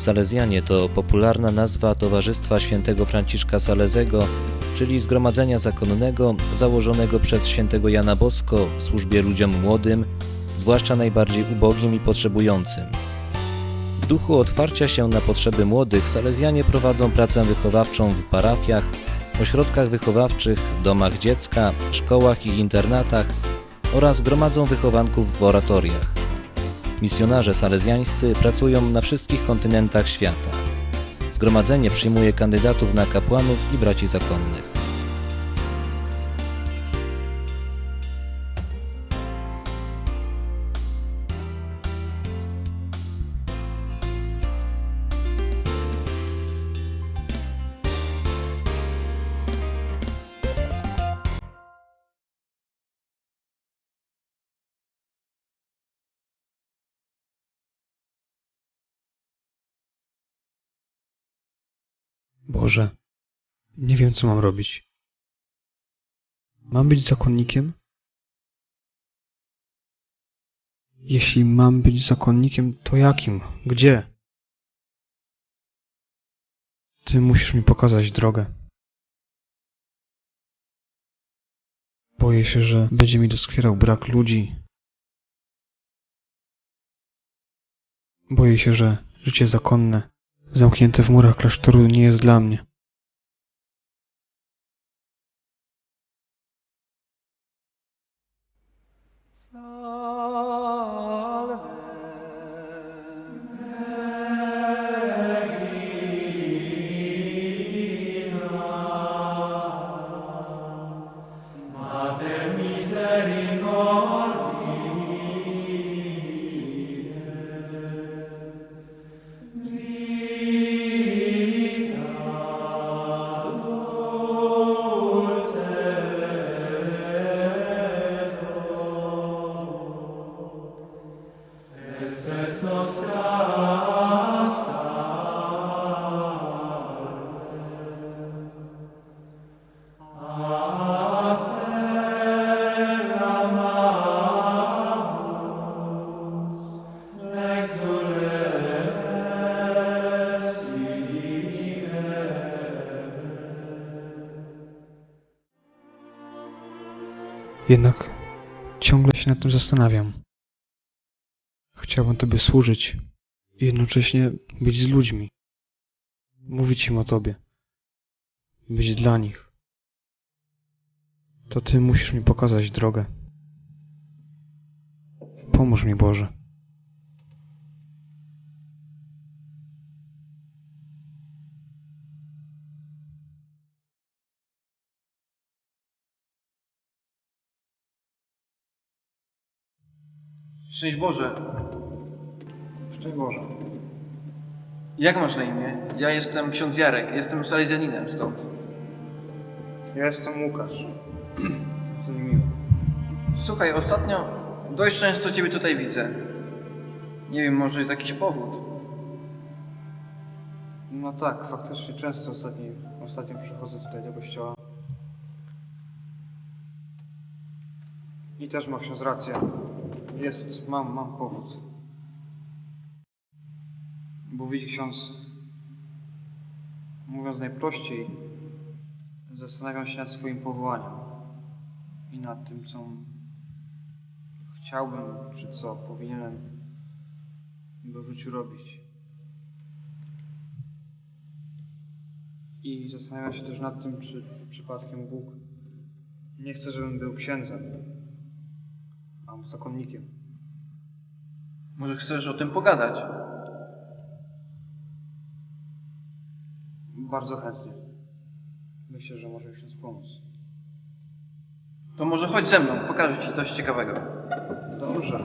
Salezjanie to popularna nazwa Towarzystwa Świętego Franciszka Salezego, czyli zgromadzenia zakonnego założonego przez świętego Jana Bosko w służbie ludziom młodym, zwłaszcza najbardziej ubogim i potrzebującym. W duchu otwarcia się na potrzeby młodych Salezjanie prowadzą pracę wychowawczą w parafiach, ośrodkach wychowawczych, domach dziecka, szkołach i internatach oraz gromadzą wychowanków w oratoriach. Misjonarze salezjańscy pracują na wszystkich kontynentach świata. Zgromadzenie przyjmuje kandydatów na kapłanów i braci zakonnych. Boże, nie wiem co mam robić. Mam być zakonnikiem? Jeśli mam być zakonnikiem, to jakim? Gdzie? Ty musisz mi pokazać drogę. Boję się, że będzie mi doskwierał brak ludzi. Boję się, że życie zakonne zamknięte w murach klasztoru nie jest dla mnie. Jednak ciągle się nad tym zastanawiam. Chciałbym Tobie służyć i jednocześnie być z ludźmi. Mówić im o Tobie. Być dla nich. To Ty musisz mi pokazać drogę. Pomóż mi, Boże. Szczęść Boże. Szczęść Boże. Jak masz na imię? Ja jestem ksiądz Jarek, jestem salezjaninem stąd. Ja jestem Łukasz. Co mi miło. Słuchaj, ostatnio dość często Ciebie tutaj widzę. Nie wiem, może jest jakiś powód. No tak, faktycznie często ostatnio, ostatnio przychodzę tutaj do kościoła. I też ma ksiądz rację. Jest, mam, mam powód. Bo widzi ksiądz, mówiąc najprościej, zastanawiam się nad swoim powołaniem i nad tym, co chciałbym, czy co powinienem w życiu robić. I zastanawiam się też nad tym, czy przypadkiem Bóg nie chce, żebym był księdzem, zakonnikiem. Może chcesz o tym pogadać? Bardzo chętnie. Myślę, że może mi ksiądz pomóc. To może chodź ze mną, pokażę Ci coś ciekawego. Dobrze.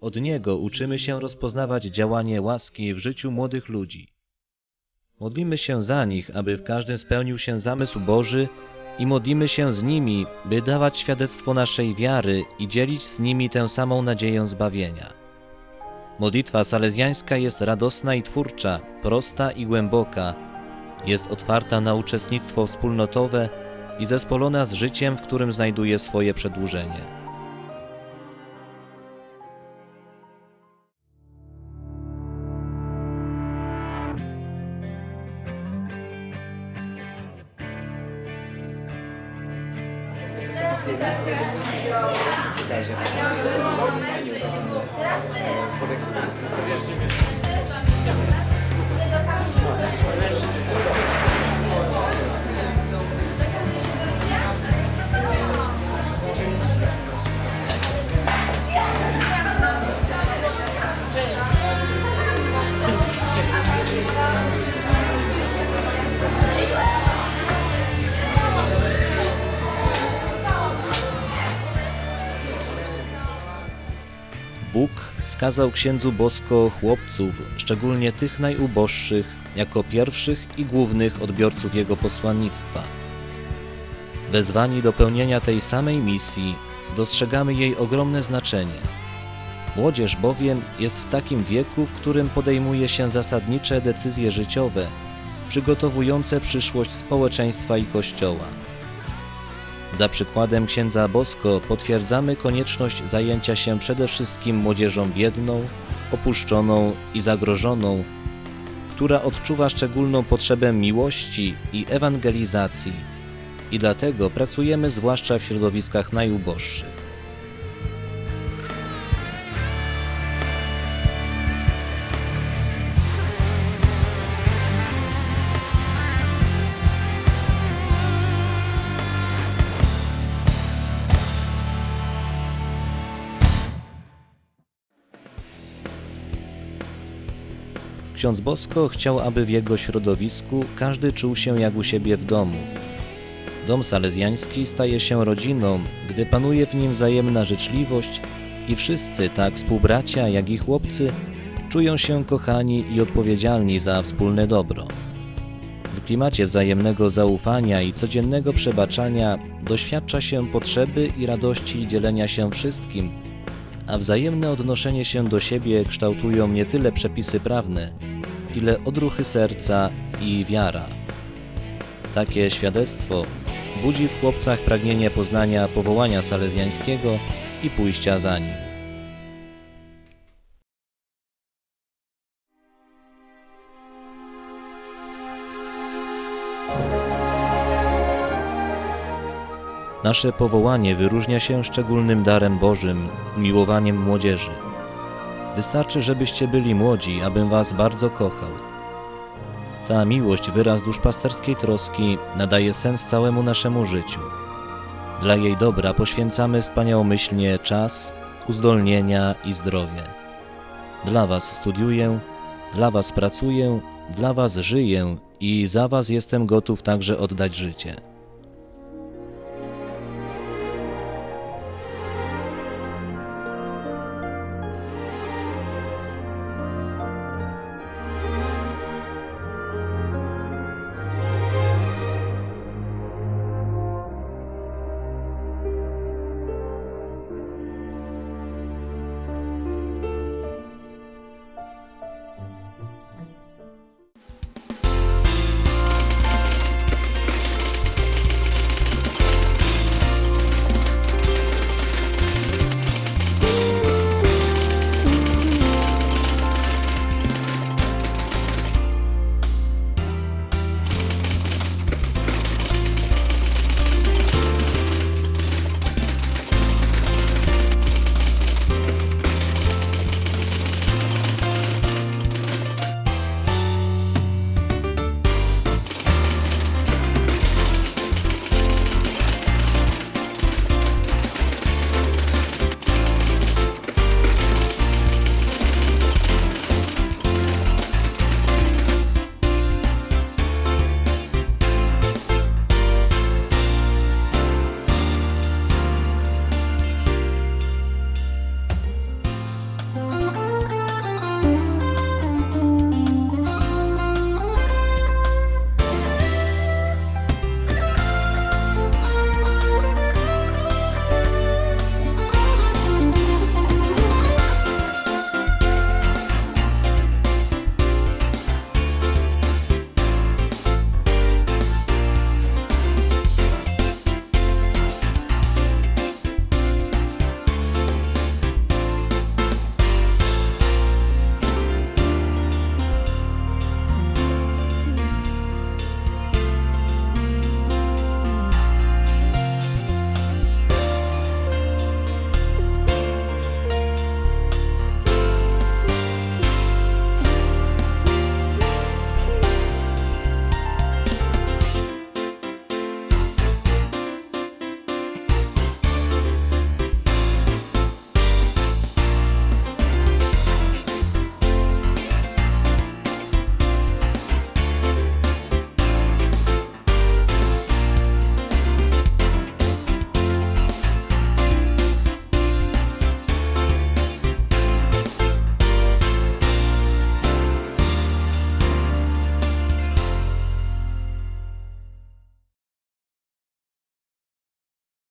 Od niego uczymy się rozpoznawać działanie łaski w życiu młodych ludzi. Modlimy się za nich, aby w każdym spełnił się zamysł Boży i modlimy się z nimi, by dawać świadectwo naszej wiary i dzielić z nimi tę samą nadzieję zbawienia. Modlitwa salezjańska jest radosna i twórcza, prosta i głęboka, jest otwarta na uczestnictwo wspólnotowe i zespolona z życiem, w którym znajduje swoje przedłużenie. Bóg skazał księdzu Bosko chłopców, szczególnie tych najuboższych, jako pierwszych i głównych odbiorców jego posłannictwa. Wezwani do pełnienia tej samej misji, dostrzegamy jej ogromne znaczenie. Młodzież bowiem jest w takim wieku, w którym podejmuje się zasadnicze decyzje życiowe, przygotowujące przyszłość społeczeństwa i Kościoła. Za przykładem księdza Bosko potwierdzamy konieczność zajęcia się przede wszystkim młodzieżą biedną, opuszczoną i zagrożoną, która odczuwa szczególną potrzebę miłości i ewangelizacji i dlatego pracujemy zwłaszcza w środowiskach najuboższych. Ksiądz Bosko chciał, aby w jego środowisku każdy czuł się jak u siebie w domu. Dom salezjański staje się rodziną, gdy panuje w nim wzajemna życzliwość i wszyscy, tak współbracia jak i chłopcy, czują się kochani i odpowiedzialni za wspólne dobro. W klimacie wzajemnego zaufania i codziennego przebaczania doświadcza się potrzeby i radości dzielenia się wszystkim, a wzajemne odnoszenie się do siebie kształtują nie tyle przepisy prawne, ile odruchy serca i wiara. Takie świadectwo budzi w chłopcach pragnienie poznania powołania salezjańskiego i pójścia za nim. Nasze powołanie wyróżnia się szczególnym darem Bożym, miłowaniem młodzieży. Wystarczy, żebyście byli młodzi, abym was bardzo kochał. Ta miłość, wyraz duszpasterskiej troski, nadaje sens całemu naszemu życiu. Dla jej dobra poświęcamy wspaniałomyślnie czas, uzdolnienia i zdrowie. Dla was studiuję, dla was pracuję, dla was żyję i za was jestem gotów także oddać życie.